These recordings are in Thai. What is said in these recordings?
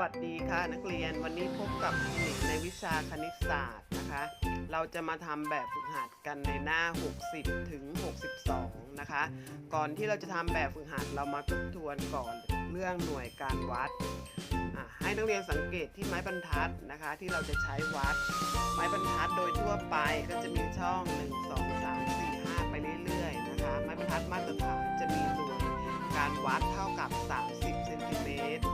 วัสดีค่ะนักเรียนวันนี้พบกับคลินิกในวิชาคณิตศาสตร์นะคะ เราจะมาทำแบบฝึกหัดกันในหน้า 60 ถึง 62 นะคะ ก่อนที่เราจะทำแบบฝึกหัดเรามาทบทวนก่อนเรื่องหน่วยการวัด ให้นักเรียนสังเกตที่ไม้บรรทัดนะคะ ที่เราจะใช้วัด ไม้บรรทัดโดยทั่วไปก็จะมีช่อง 1 2 3 4 5 ไปเรื่อยๆนะคะ ไม้บรรทัดมาตรฐานจะมีหน่วยการวัดเท่ากับ 30เซนติเมตร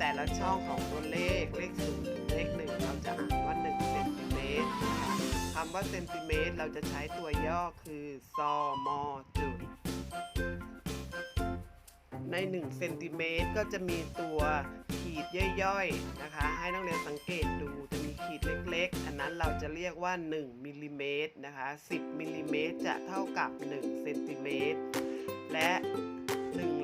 แต่ละช่องของตัวเลขเลขศูนย์ถึงเลขหนึ่งเราจะอ่านว่า1เซนติเมตรนะคะคำว่าเซนติเมตรเราจะใช้ตัวย่อคือซอมอจุด ใน1เซนติเมตรก็จะมีตัวขีดย่อยๆนะคะ ให้นักเรียนสังเกตดูจะมีขีดเล็กๆ อันนั้นเราจะเรียกว่า 1มิลลิเมตรนะคะ 10มิลลิเมตรจะเท่ากับ1เซนติเมตรและ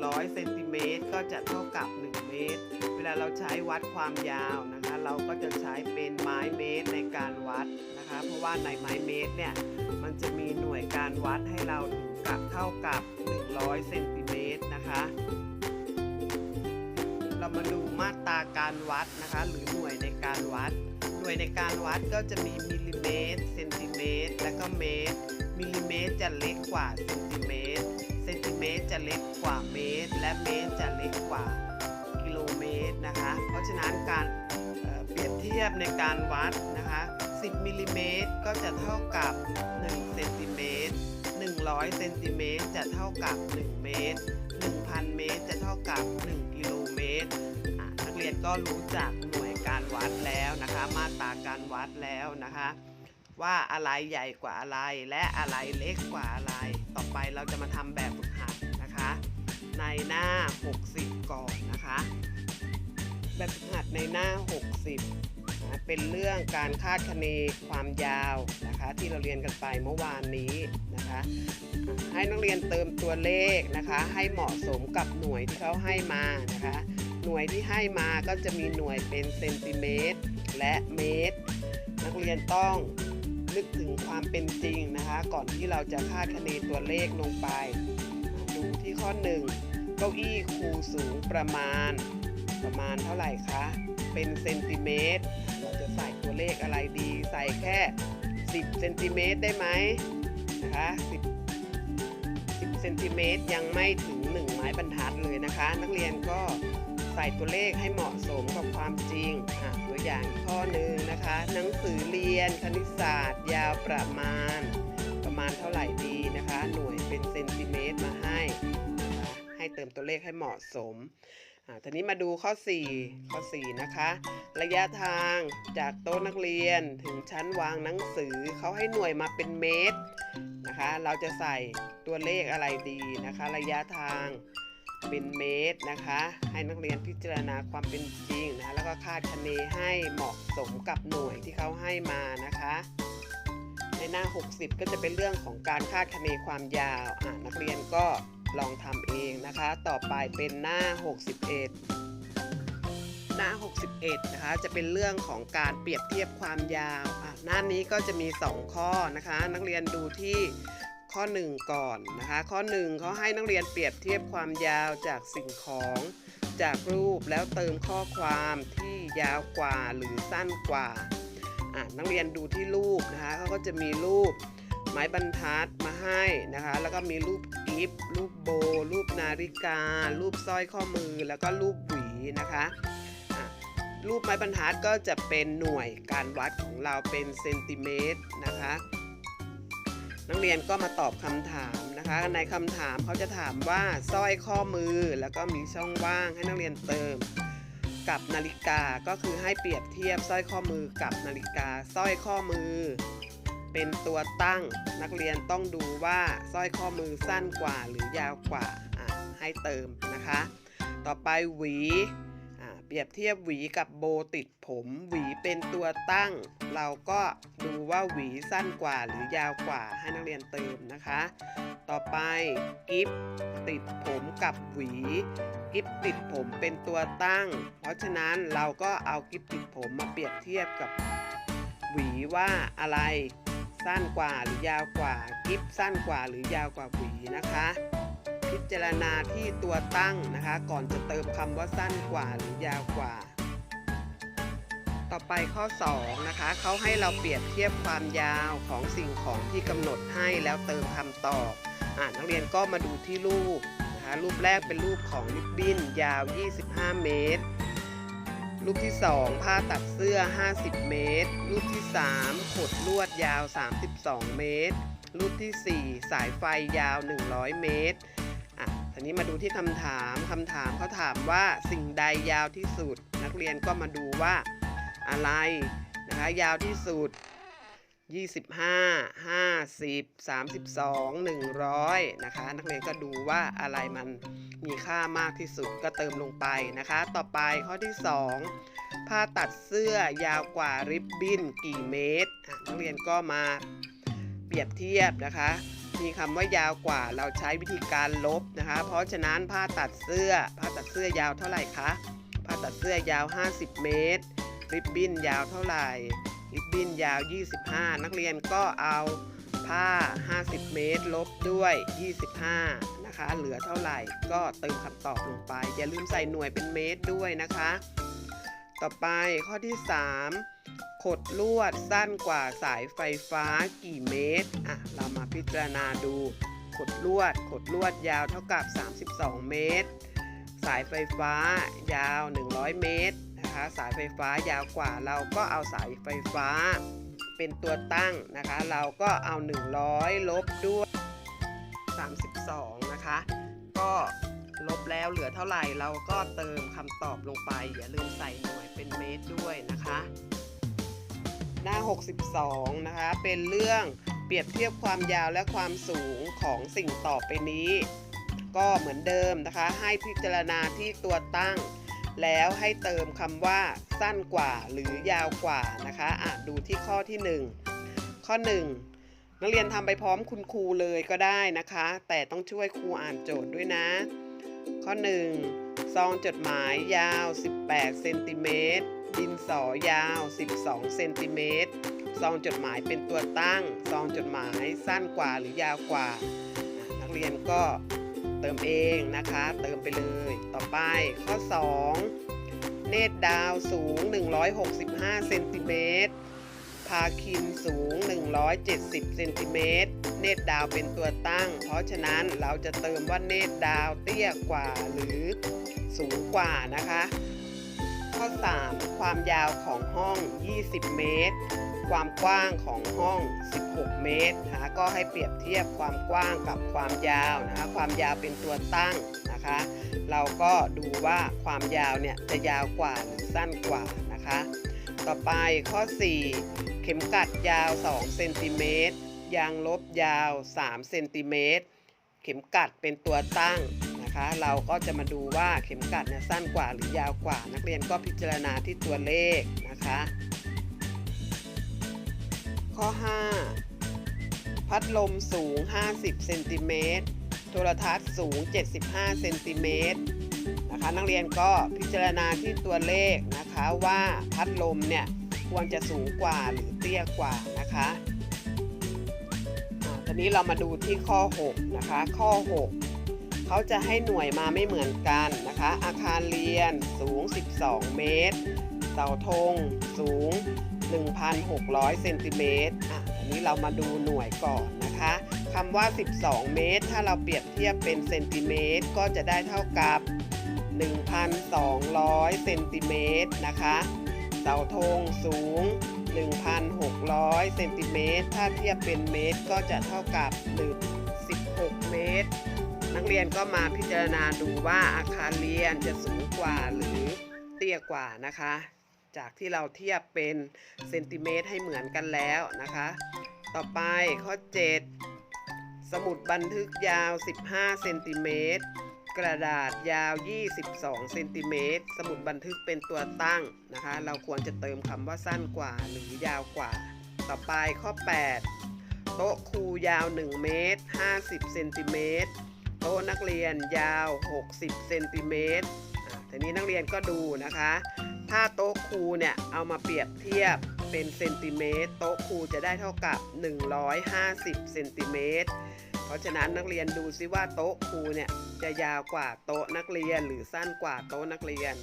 100เซนติเมตรก็จะเท่ากับ 1 เมตร เวลาเราใช้วัดความยาวนะคะ เราก็จะใช้เป็นไม้เมตรในการวัดนะคะ เพราะว่าในไม้เมตรเนี่ยมันจะมีหน่วยการวัดให้เราถึงกับเท่ากับ 100เซนติเมตรนะคะ เรามาดูมาตราการวัดนะคะ หรือหน่วยในการวัด หน่วยในการวัดก็จะมีมิลลิเมตรเซนติเมตร และก็เมตรมิลลิเมตรจะเล็กกว่าเซนติเมตร เซนติเมตรจะเล็กกว่าเมตร และเมตรจะเล็กกว่ากิโลเมตรนะคะ เพราะฉะนั้นการเเปรียบเทียบในการวัดนะคะ 10มิลลิเมตรก็จะเท่ากับ1เซนติเมตร100เซนติเมตรจะเท่ากับ 1 เมตร 1,000 เมตรจะเท่ากับ 1 กิโลเมตร นักเรียนก็รู้จักหน่วยการวัดแล้วนะคะ มาตราการวัดแล้วนะคะ ว่าอะไรใหญ่กว่าอะไรและอะไรเล็กกว่าอะไร ต่อไปเราจะมาทำแบบฝึกหัดนะคะ ในหน้า 60 ก่อนนะคะ แบบฝึกหัดในหน้า 60นะเป็นเรื่องการคาดคะเนความยาวนะคะ ที่เราเรียนกันไปเมื่อวานนี้นะคะ ให้นักเรียนเติมตัวเลขนะคะ ให้เหมาะสมกับหน่วยที่เขาให้มานะคะ หน่วยที่ให้มาก็จะมีหน่วยเป็นเซนติเมตรและเมตร นักเรียนต้อง นึกถึงความเป็นจริงนะคะ ก่อนที่เราจะคาดคะเนตัวเลขลงไป ดูที่ข้อ 1 เก้าอี้ครูสูงประมาณ ประมาณเท่าไหร่คะ เป็นเซนติเมตร เราจะใส่ตัวเลขอะไรดี ใส่แค่ 10เซนติเมตรได้ไหมนะคะ10 10เซนติเมตรยังไม่ถึง 1 ไม้บรรทัดเลยนะคะ นักเรียนก็ ใส่ตัวเลขให้เหมาะสมกับความจริงตัวอย่างข้อหนึ่งนะคะ หนังสือเรียนคณิตศาสตร์ ยาวประมาณ ประมาณเท่าไหร่ดีนะคะ หน่วยเป็นเซนติเมตรมาให้นะคะให้เติมตัวเลขให้เหมาะสมอ่าทีนี้มาดูข้อ 4 ข้อ 4 นะคะ ระยะทางจากโต๊ะนักเรียนถึงชั้นวางหนังสือเขาให้หน่วยมาเป็นเมตรนะคะ เราจะใส่ตัวเลขอะไรดีนะคะ ระยะทาง เป็นเมตรนะคะ ให้นักเรียนพิจารณาความเป็นจริงนะคะแล้วก็คาดคะเนให้เหมาะสมกับหน่วยที่เขาให้มานะคะ ในหน้า 60 ก็จะเป็นเรื่องของการคาดคะเนความยาวอะนักเรียนก็ลองทำเองนะคะ ต่อไปเป็นหน้า 61หน้า 61 นะคะ จะเป็นเรื่องของการเปรียบเทียบความยาว หน้านี้ก็จะมี 2 ข้อนะคะ นักเรียนดูที่ ข้อ 1 ก่อนนะคะ ข้อ 1เขาให้นักเรียนเปรียบเทียบความยาวจากสิ่งของจากรูปแล้วเติมข้อความที่ยาวกว่าหรือสั้นกว่านักเรียนดูที่รูปนะคะเขาก็จะมีรูปไม้บรรทัดมาให้นะคะ แล้วก็มีรูปกิฟรูปโบ รูปนาฬิกา รูปสร้อยข้อมือ แล้วก็รูปหวีนะคะรูปไม้บรรทัดก็จะเป็นหน่วยการวัดของเราเป็นเซนติเมตรนะคะ นักเรียนก็มาตอบคำถามนะคะ ในคำถามเขาจะถามว่าสร้อยข้อมือแล้วก็มีช่องว่างให้นักเรียนเติม กับนาฬิกาก็คือให้เปรียบเทียบสร้อยข้อมือกับนาฬิกาสร้อยข้อมือ เป็นตัวตั้งนักเรียนต้องดูว่าสร้อยข้อมือสั้นกว่าหรือยาวกว่าให้เติมนะคะ ต่อไปหวี เปรียบเทียบหวีกับโบติดผม หวีเป็นตัวตั้ง เราก็ดูว่าหวีสั้นกว่าหรือยาวกว่าให้นักเรียนเติมนะคะ ต่อไปกิฟติดผมกับหวี กิฟติดผมเป็นตัวตั้ง เพราะฉะนั้นเราก็เอากิฟติดผมมาเปรียบเทียบกับหวีว่าอะไรสั้นกว่าหรือยาวกว่า กิฟสั้นกว่าหรือยาวกว่าหวีนะคะ พิจารณาที่ตัวตั้งนะคะ ก่อนจะเติมคำว่าสั้นกว่าหรือยาวกว่า ต่อไปข้อ 2 นะคะเขาให้เราเปรียบเทียบความยาวของสิ่งของที่กำหนดให้แล้วเติมคำตอบอ่านักเรียนก็มาดูที่รูปนะคะรูปแรกเป็นรูปของริบบิ้นยาว 25 เมตร รูปที่ 2 ผ้าตัดเสื้อ 50 เมตร รูปที่ 3 ขดลวดยาว 32 เมตร รูปทีสี่4 สายไฟยาว 100 เมตร ทีนี้มาดูที่คำถามคำถามเขาถามว่าสิ่งใดยาวที่สุด นักเรียนก็มาดูว่าอะไรนะคะยาวที่สุด 25 50 32 100นะคะ นักเรียนก็ดูว่าอะไรมันมีค่ามากที่สุดก็เติมลงไปนะคะ ต่อไปข้อที่ 2 ผ้าตัดเสื้อยาวกว่าริบบิ้นกี่เมตร นักเรียนก็มาเปรียบเทียบนะคะ มีคำว่ายาวกว่าเราใช้วิธีการลบนะคะ เพราะฉะนั้นผ้าตัดเสื้อ ผ้าตัดเสื้อยาวเท่าไหร่คะผ้าตัดเสื้อยาว 50 เมตร ริบบิ้นยาวเท่าไหร่ริบบิ้นยาว 25 นักเรียนก็เอาผ้า 50 เมตร ลบด้วย 25 นะคะ เหลือเท่าไหร่ก็เติมคำตอบลงไป อย่าลืมใส่หน่วยเป็นเมตรด้วยนะคะ ต่อไปข้อที่ 3 ขดลวดสั้นกว่าสายไฟฟ้ากี่เมตร อะ เรามาพิจารณาดู ขดลวด ขดลวดยาวเท่ากับ 32 เมตร สายไฟฟ้ายาว 100 เมตรนะคะ สายไฟฟ้ายาวกว่า เราก็เอาสายไฟฟ้า เป็นตัวตั้งนะคะ เราก็เอา 100 ลบด้วย 32 นะคะ ก็ลบแล้วเหลือเท่าไหร่เราก็เติมคำตอบลงไป อย่าลืมใส่หน่วยเป็นเมตรด้วยนะคะ หน้า 62 นะคะ เป็นเรื่องเปรียบเทียบความยาวและความสูงของสิ่งต่อไปนี้ ก็เหมือนเดิมนะคะ ให้พิจารณาที่ตัวตั้ง แล้วให้เติมคำว่าสั้นกว่าหรือยาวกว่านะคะอะดูที่ข้อที่ 1 ข้อ 1นักเรียนทำไปพร้อมคุณครูเลยก็ได้นะคะ แต่ต้องช่วยครูอ่านโจทย์ด้วยนะ ข้อ 1 ซองจดหมายยาว 18 เซนติเมตร ดินสอยาว 12 เซนติเมตร ซองจดหมายเป็นตัวตั้ง ซองจดหมายสั้นกว่าหรือยาวกว่า นักเรียนก็เติมเองนะคะ เติมไปเลย ต่อไปข้อ 2 เนตรดาวสูง 165 เซนติเมตร พาคินสูง 170 เซนติเมตร เนตรดาวเป็นตัวตั้ง เพราะฉะนั้นเราจะเติมว่าเนตรดาวเตี้ยกว่าหรือสูงกว่านะคะ ข้อ 3 ความยาวของห้อง 20 เมตร ความกว้างของห้อง 16 เมตรนะคะก็ให้เปรียบเทียบความกว้างกับความยาวนะคะความยาวเป็นตัวตั้งนะคะ เราก็ดูว่าความยาวเนี่ยจะยาวกว่าหรือสั้นกว่านะคะ ต่อไปข้อ 4 เข็มกัดยาว 2 เซนติเมตรยางลบยาว 3 เซนติเมตร เข็มกัดเป็นตัวตั้ง นะคะ เราก็จะมาดูว่าเข็มกัดเนี่ยสั้นกว่าหรือยาวกว่า นักเรียนก็พิจารณาที่ตัวเลขนะคะ ข้อ 5 พัดลมสูง 50เซนติเมตรโทรทัศน์สูง 75เซนติเมตรนะคะนักเรียนก็พิจารณาที่ตัวเลขนะคะว่าพัดลมเนี่ยควรจะสูงกว่าหรือเตี้ยกว่านะคะอ่าตอนนี้เรามาดูที่ข้อ 6 นะคะ ข้อ 6 เขาจะให้หน่วยมาไม่เหมือนกันนะคะ อาคารเรียนสูง 12 เมตร เสาธงสูง 1,600 เซนติเมตรอะอันนี้เรามาดูหน่วยก่อนนะคะคำว่า 12 เมตร ถ้าเราเปรียบเทียบเป็นเซนติเมตรก็จะได้เท่ากับ 1,200 เซนติเมตรนะคะ เสาธงสูง 1,600 เซนติเมตร ถ้าเทียบเป็นเมตรก็จะเท่ากับ1 16เมตรนัก เรียนก็มาพิจารณาดูว่าอาคารเรียนจะสูงกว่าหรือเตี้ยกว่านะคะ จากที่เราเทียบเป็นเซนติเมตรให้เหมือนกันแล้วนะคะ ต่อไปข้อ 7 สมุดบันทึกยาว 15เซนติเมตรกระดาษยาว 22เซนติเมตรสมุดบันทึกเป็นตัวตั้งนะคะ เราควรจะเติมคำว่าสั้นกว่าหรือยาวกว่า ต่อไปข้อ 8 โต๊ะครูยาว 1 เมตร 50เซนติเมตร ต๊ะนักเรียนยาว 60 เซนติเมตรอะทีนี้นักเรียนก็ดูนะคะ ถ้าโต๊ะครูเนี่ยเอามาเปรียบเทียบเป็นเซนติเมตรโต๊ะครูจะได้เท่ากับ 150 เซนติเมตร เพราะฉะนั้นนักเรียนดูซิว่าโต๊ะครูเนี่ยจะยาวกว่าโต๊ะนักเรียนหรือสั้นกว่าโต๊ะนักเรียน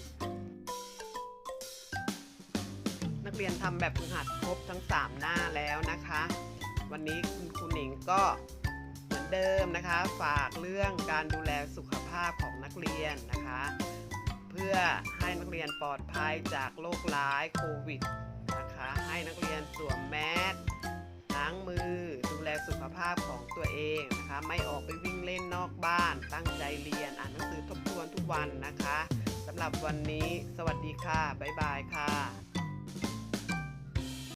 นักเรียนทำแบบฝึกหัดครบทั้ง 3 หน้าแล้วนะคะ วันนี้คุณครูหนิงก็ อนเดิมนะคะ ฝากเรื่องการดูแลสุขภาพของนักเรียนนะคะ เพื่อให้นักเรียนปลอดภัยจากโรคร้ายโควิดนะคะให้นักเรียนสวมแมสล้างมือดูแลสุขภาพของตัวเองนะคะไม่ออกไปวิ่งเล่นนอกบ้าน ตั้งใจเรียนอ่านหนังสือทบทวนทุกวันนะคะสำหรับวันนี้ สวัสดีค่ะ บ๊ายบายค่ะ